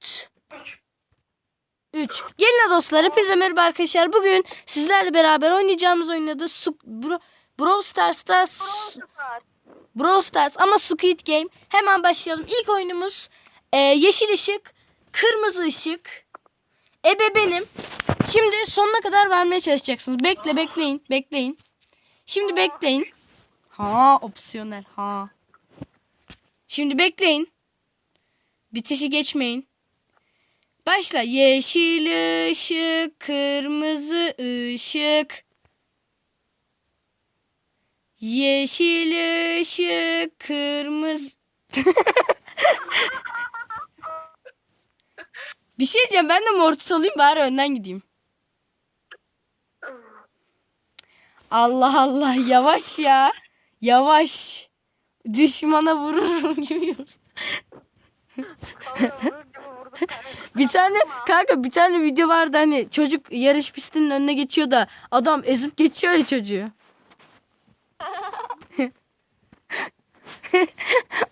4 3. Gelin dostlar hepinize merhaba arkadaşlar. Bugün sizlerle beraber oynayacağımız oyun adı Bro Brawl Stars'ta Brawl Stars ama Squid Game. Hemen başlayalım. İlk oyunumuz e, yeşil ışık, kırmızı ışık. Ebe benim. Şimdi sonuna kadar vermeye çalışacaksınız. Bekle bekleyin bekleyin. Şimdi bekleyin. Ha opsiyonel ha. Şimdi bekleyin. Bitişi geçmeyin. Başla. Yeşil ışık, kırmızı ışık. Yeşil ışık, kırmızı... Bir şey diyeceğim. Ben de mortis olayım bari önden gideyim. Allah Allah. Yavaş ya. Yavaş. Düşmana vururum gibi. Bir tane kanka bir tane video vardı hani çocuk yarış pistinin önüne geçiyor da adam ezip geçiyor ya çocuğu.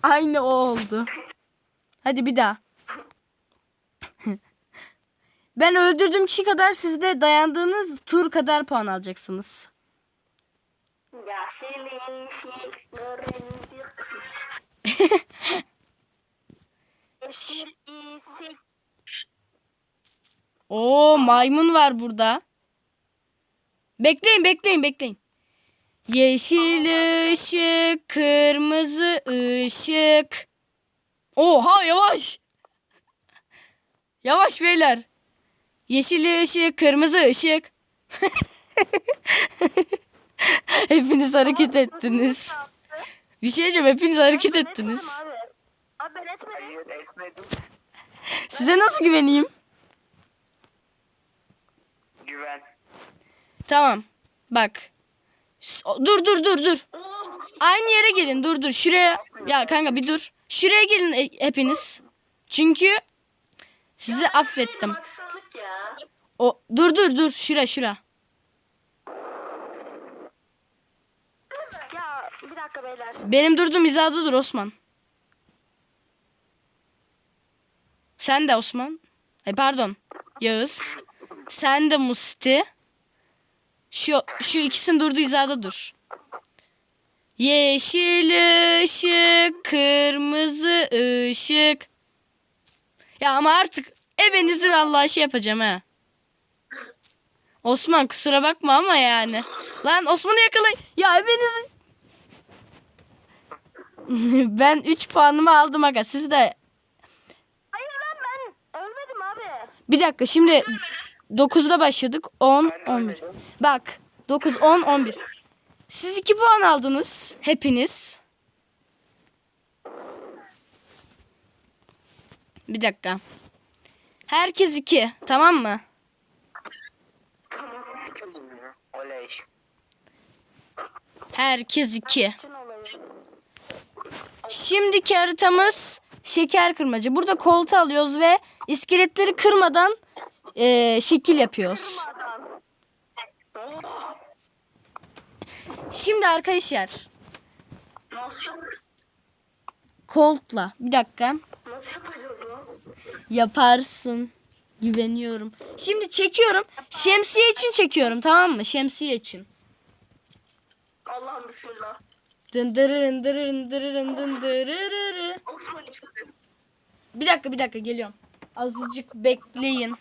Aynı o oldu. Hadi bir daha. Ben öldürdüğüm kişi kadar siz de dayandığınız tur kadar puan alacaksınız. Oo maymun var burada. Bekleyin bekleyin bekleyin. Yeşil ışık, kırmızı ışık. Oha yavaş. Yavaş beyler. Yeşil ışık, kırmızı ışık. hepiniz hareket ettiniz. Bir şey diyeceğim hepiniz hareket ettiniz. Abi ben etmedim. Size nasıl güveneyim? Güven. Tamam. Bak. Dur dur dur dur. Aynı yere gelin. Dur dur. Şuraya. Ya kanka bir dur. Şuraya gelin e- hepiniz. Çünkü sizi affettim. Haksızlık ya. O dur dur dur. Şura şura. Ya bir dakika beyler. Benim durduğum hizada dur Osman. Sen de Osman. Ay pardon. Yağız. Sen de Musti. Şu şu ikisinin durduğu hizada dur. Yeşil ışık, kırmızı ışık. Ya ama artık ebenizi vallahi şey yapacağım ha. Osman kusura bakma ama yani. Lan Osman'ı yakalayın. Ya ebenizi. ben 3 puanımı aldım aga. Siz de Hayır lan ben ölmedim abi. Bir dakika şimdi 9'da başladık. 10 Ben de 11. ölmedim. Bak 9 10 11. Siz 2 puan aldınız hepiniz. Bir dakika. Herkes 2 tamam mı? Herkes 2. Bütün olayı. Şimdiki haritamız şeker kırmacı. Burada koltuğu alıyoruz ve iskeletleri kırmadan eee, şekil yapıyoruz. Şimdi arkadaşlar Colt'la bir dakika nasıl yapacağız yaparsın. Güveniyorum. Şimdi çekiyorum. Şemsiye için çekiyorum tamam mı? Şemsiye için. Allah'ım bismillah. Dındırırın dırırın dırırın dındırırırı. Osman içinde. Bir dakika bir dakika geliyorum. Azıcık bekleyin.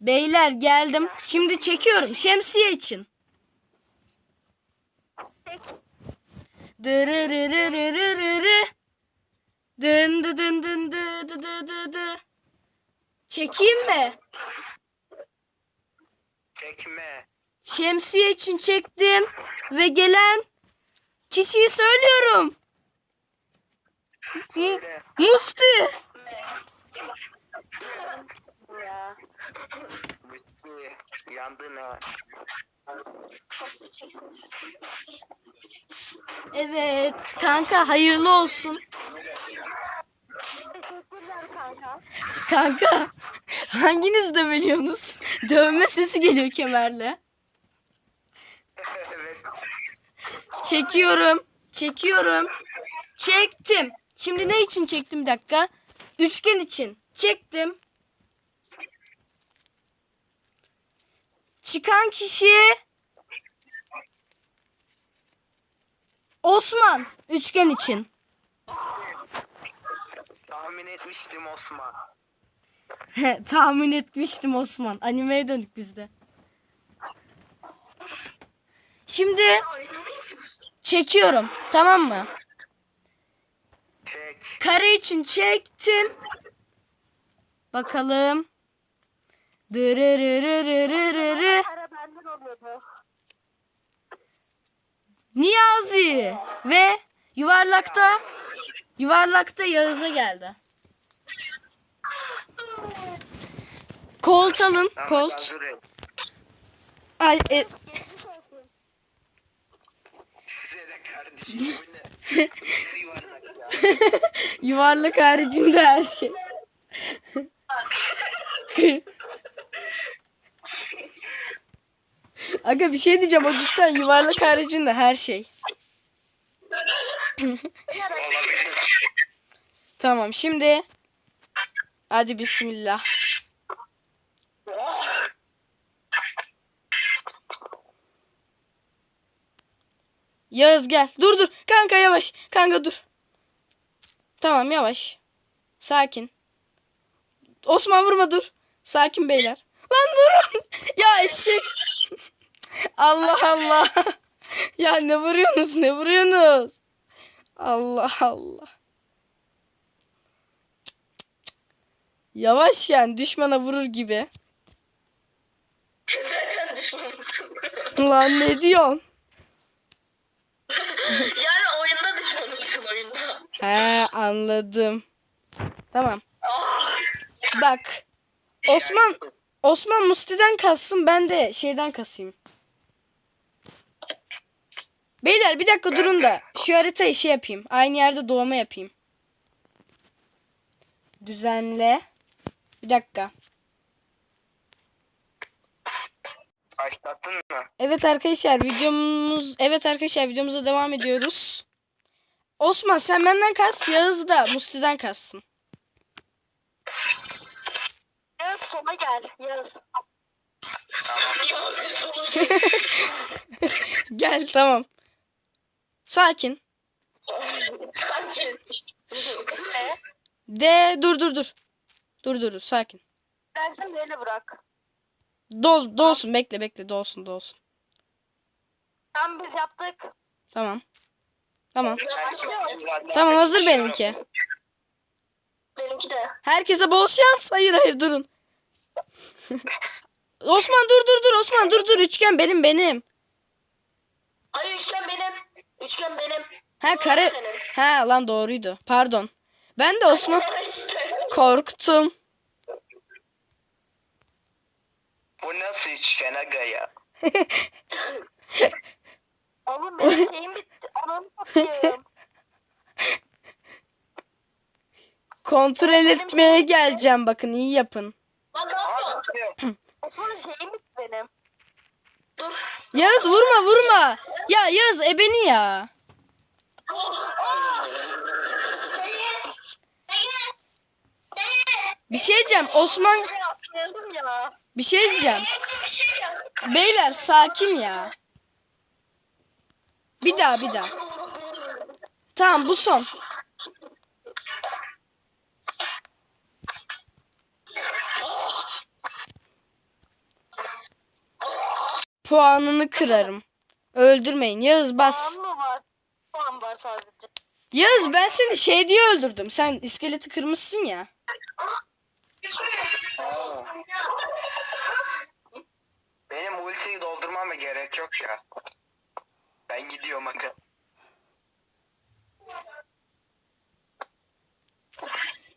Beyler geldim. Şimdi çekiyorum şemsiye için. Dırırırırırırı. Dın dı dın dın dı dı dı dı dı. Çekeyim mi? Çekme. Şemsiye için çektim ve gelen kişiyi söylüyorum. Söyle. Musti. Ya. Bitti. Yandın ha. Evet kanka hayırlı olsun. Teşekkürler kanka. Kanka hanginiz dövülüyorsunuz? Dövme sesi geliyor kemerle. evet. Çekiyorum. Çekiyorum. Çektim. Şimdi ne için çektim bir dakika? Üçgen için. Çektim. Çıkan kişi Osman. Üçgen için. Tahmin etmiştim Osman. Tahmin etmiştim Osman. Animeye döndük biz de. Şimdi çekiyorum. Tamam mı? Çek. Kare için çektim. Bakalım. Dırırırırırırı. Niyazi ve yuvarlakta yuvarlakta Yağız'a geldi. Kolt alın. Tamam, Kolt. hazır et. Ay, e, Geçmiş olsun. Size de kardeşim bu ne? Nasıl yuvarlak ya? yuvarlak haricinde her şey. Aga bir şey diyeceğim o cidden yuvarlak haricinde her şey. Tamam şimdi hadi bismillah. Yağız gel. Dur dur. Kanka yavaş. Kanka dur. Tamam yavaş. Sakin. Osman vurma dur. Sakin beyler. Lan durun. ya eşek. Allah Allah. ya ne vuruyorsunuz ne vuruyorsunuz? Allah Allah. Yavaş yani düşmana vurur gibi. Zaten düşmanımsın. Lan ne diyorsun? yani oyunda düşmanımsın oyunda. He anladım. Tamam. Bak. Osman Osman Musti'den kassın ben de şeyden kasayım. Beyler bir dakika durun da şu haritayı şey yapayım. Aynı yerde doğma yapayım. Düzenle. Bir dakika. Başlattın mı? Evet arkadaşlar videomuz evet arkadaşlar videomuza devam ediyoruz. Osman sen benden kas, Yağız da Musti'den kassın. Yağız sola gel. Yağız. Tamam. Gel tamam. Sakin. sanki. Ne? De dur dur dur. Dur dur dur sakin. Dersin beni bırak. Dol dolsun bekle bekle dolsun dolsun. Tam biz yaptık. Tamam. Tamam. Tamam hazır benimki. Benimki de. Herkese bol şans. Hayır hayır durun. Osman dur dur dur Osman dur dur üçgen benim benim. Ay üçgen benim. Üçgen benim. Ha kare. Ha lan doğruydu. Pardon. Ben de Osman işte. Korktum. Bu nasıl üçgen aga ya? Oğlum benim şeyim bitti. Ananı satayım. Kontrol etmeye geleceğim bakın iyi yapın. Lan ne Aa yapıyorsun? bitiyor. Osman'ın şeyim bitti benim. Dur. Yağız vurma vurma. Ya Yağız ebeni ya. Bir şey diyeceğim Osman Şey bir şey diyeceğim. Beyler sakin ya. Bir daha bir daha. Tamam bu son. Puanını kırarım. Öldürmeyin. Yağız bas. Puan mı var? Puan var sadece. Yağız ben seni şey diye öldürdüm. Sen iskeleti kırmışsın ya. Benim ultiyi doldurmama gerek yok ya. Ben gidiyorum aga.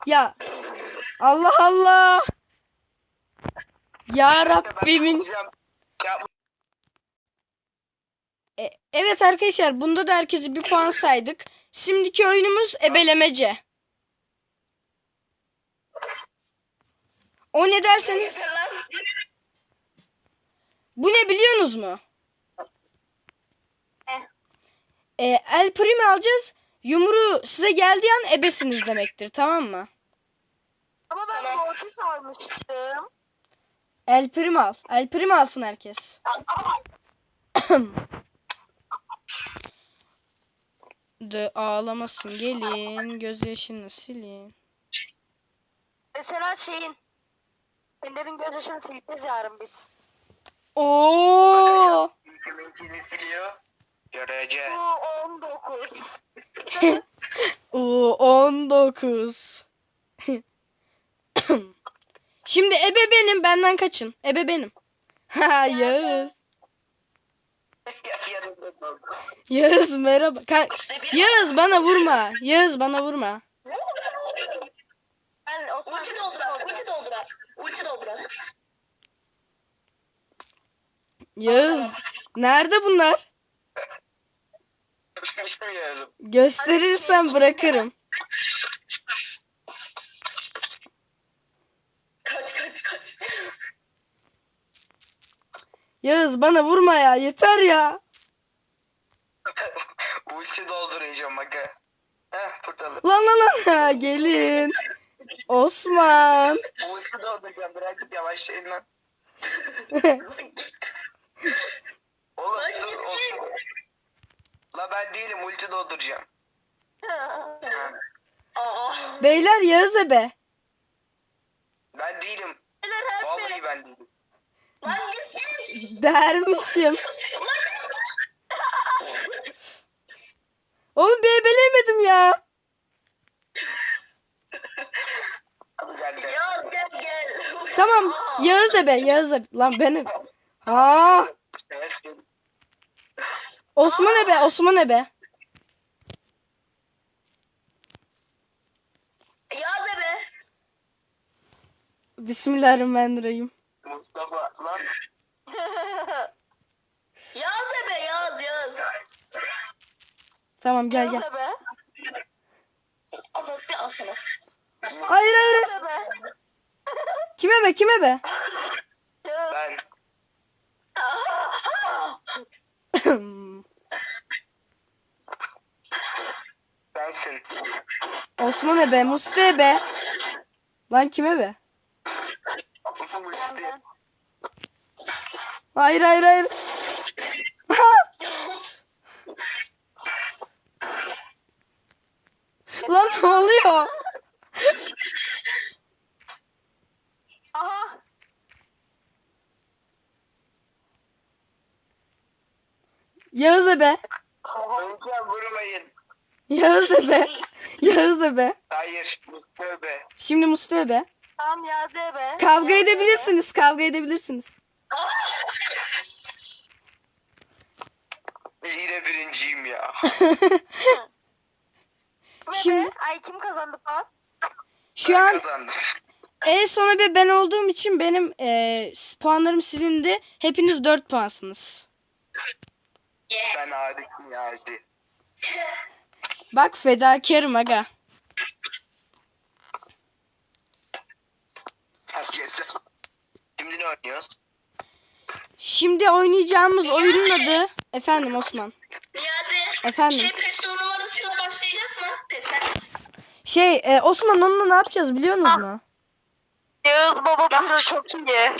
Ya Allah Allah. Ya Rabbimin. E, evet arkadaşlar bunda da herkese bir puan saydık. Şimdiki oyunumuz ebelemece. O ne derseniz bu ne biliyorsunuz mu? E, El Primo alacağız. Yumruğu size geldiği an ebesiniz demektir tamam mı? Ama ben mortis almıştım. El prim al. El prim alsın herkes. De ağlamasın gelin gözyaşını silin. Mesela şeyin. Ender'in gözyaşını sileceğiz yarın biz. Oo! Kiminkiniz biliyor. Göreceğiz. Bu 19. Oo 19. Şimdi ebe benim benden kaçın. Ebe benim. Ha Yağız. Yağız merhaba. Ka- Yağız bana vurma. Yağız bana vurma. Ben Osman Ulti dolduran, ulti dolduran. Ulti dolduran. Yağız. Nerede bunlar? Bilmiyorum. Gösterirsen bırakırım. Kaç kaç kaç. Yağız bana vurma ya yeter ya. Ulti dolduracağım aga. Heh burada. Lan lan lan ha, gelin. Osman. Ulti dolduracağım bırakıp yavaşlayın lan. Oğlum dur olsun. La ben değilim ulti dolduracağım. Ha. Beyler Yağız ebe. Ben değilim. Vallahi ben değilim. Lan git. Dermişim. Oğlum bir ebeleyemedim ya. Hadi gel gel. Yaz gel gel. Tamam Yağız ebe Yağız ebe. Lan benim. Ha. Osman ebe Osman ebe. Yaz ebe. Bismillahirrahmanirrahim. Mustafa lan. Yaz ebe yaz yaz. Tamam gel gel. be. Ama bir al sana. Hayır hayır. hayır. Kime be kime be? Ben. Bensin. Osman ebe Musti ebe. Lan kime be? Musti. Hayır hayır hayır. Lan ne oluyor? Yağız ebe. Lütfen vurmayın. Yağız ebe. Yağız ebe. Hayır. Mustafa be. Şimdi Musti ebe. Tamam yazdı be. Kavga edebilirsiniz. Kavga edebilirsiniz. Yine birinciyim ya. Şimdi- Ay kim kazandı falan? Şu Ben an kazandım. en son ebe ben olduğum için benim e, puanlarım silindi. Hepiniz 4 puansınız. Sen harisin ya hadi. Bak fedakarım aga. Şimdi ne oynuyoruz? Şimdi oynayacağımız oyunun adı efendim Osman. Niyazi. Efendim? Şey pes turnuvasına başlayacağız mı? Pes'e. Şey e, Osman onunla ne yapacağız biliyor musunuz mu? Yağız baba çok iyi.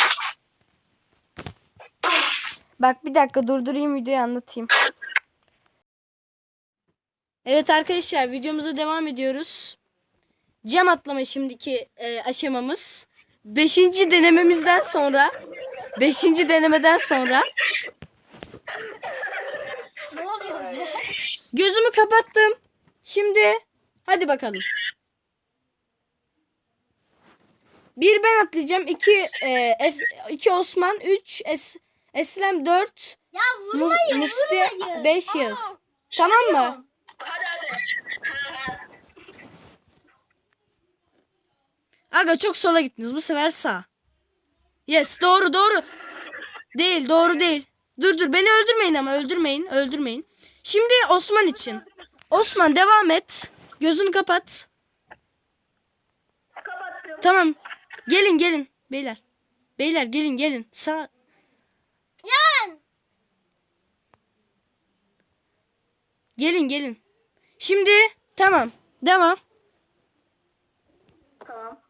Bak bir dakika durdurayım videoyu anlatayım. Evet arkadaşlar videomuza devam ediyoruz. Cam atlama şimdiki e, aşamamız. Beşinci denememizden sonra beşinci denemeden sonra gözümü kapattım. Şimdi hadi bakalım. Bir ben atlayacağım. iki e, es, iki Osman, üç es, Eslem, dört Ya Mu- vurmayın Musti vurmayın. 5 yaz. Tamam mı? Hadi hadi. Aga çok sola gittiniz. Bu sefer sağ. Yes doğru doğru. Değil doğru değil. Dur dur beni öldürmeyin ama öldürmeyin. Öldürmeyin. Şimdi Osman için. Osman devam et. Gözünü kapat. Kapattım. Tamam. Gelin gelin beyler. Beyler gelin gelin. Sağ. Yan. Gelin gelin. Şimdi tamam. Devam. Tamam.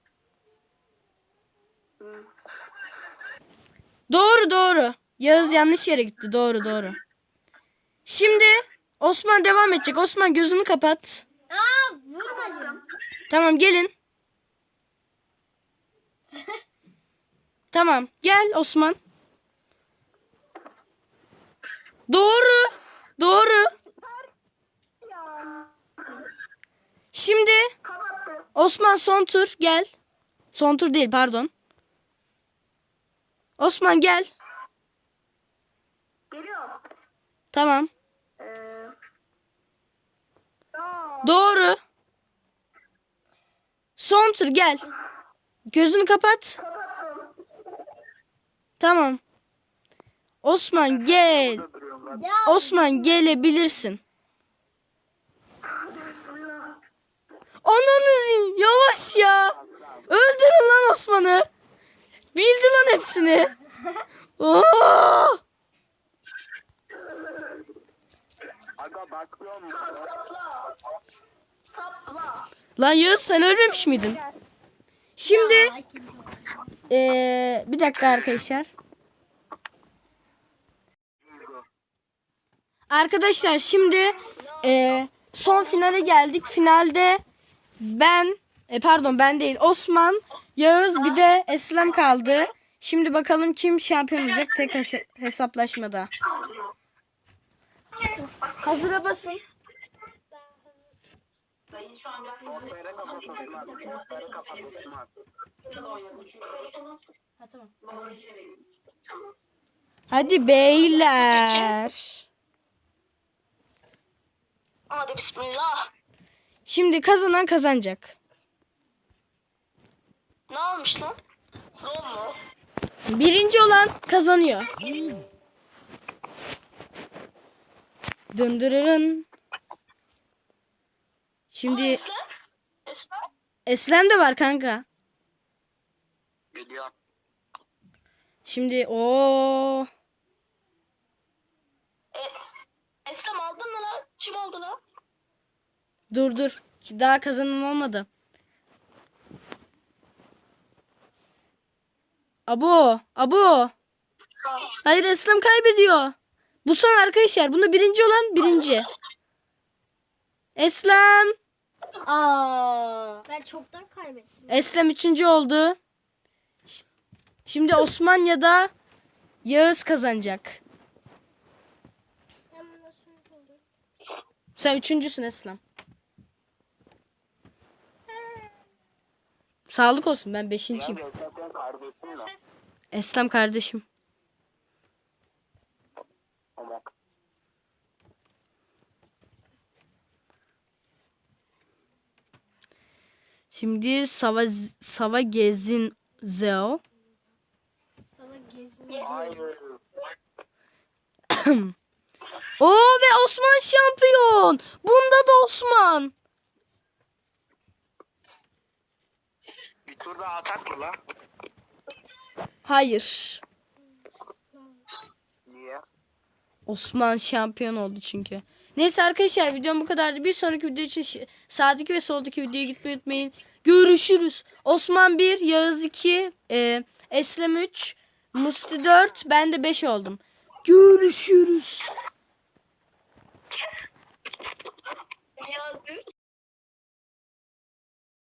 Doğru doğru. Yağız yanlış yere gitti. Doğru doğru. Şimdi Osman devam edecek. Osman gözünü kapat. Aa vurmadım. Tamam gelin. tamam gel Osman. Doğru. Doğru. Şimdi. Osman son tur gel. Son tur değil pardon. Osman gel. Geliyor. Tamam. Doğru. Son tur gel. Gözünü kapat. kapattım. Tamam. Osman gel. Osman gelebilirsin. Ananı yavaş ya. Öldürün lan Osman'ı. Bildi lan hepsini. Oo! Sapla. Lan Yağız sen ölmemiş miydin? Şimdi eee, bir dakika arkadaşlar. Arkadaşlar şimdi eee, son finale geldik. Finalde ben e, pardon ben değil Osman, Yağız bir de Eslem kaldı. Şimdi bakalım kim şampiyon olacak tek hesaplaşmada. Hazıra basın. Kapat Osman. Hadi beyler. Hadi bismillah. Şimdi kazanan kazanacak. Ne almış lan? Son mu? Birinci olan kazanıyor. Döndürürün. Şimdi Esra? Esra? Eslem de var kanka. Biliyorum. Şimdi o E, Eslem aldın mı lan? Kim aldı lan? dur dur. Daha kazanan olmadı. Abo, abo. Hayır Eslem kaybediyor. Bu son arkadaşlar. Bunda birinci olan birinci. Eslem. Aa. Ben çoktan kaybettim. Eslem üçüncü oldu. Şimdi Osman ya da Yağız kazanacak. Ben nasıl oldu? Sen üçüncüsün Eslem. Sağlık olsun ben beşinciyim. Eslem kardeşim. Şimdi Sava, Sava Gezin Zeo. Sana gezin. Oo Osman şampiyon. Bunda da Osman. Bir tur daha atak mı lan? Hayır. Niye? Osman şampiyon oldu çünkü. Neyse arkadaşlar videom bu kadardı. Bir sonraki video için sağdaki ve soldaki videoya gitmeyi unutmayın. Görüşürüz. Osman 1, Yağız 2, e, Eslem 3, Musti 4, ben de 5 oldum. Görüşürüz. Ya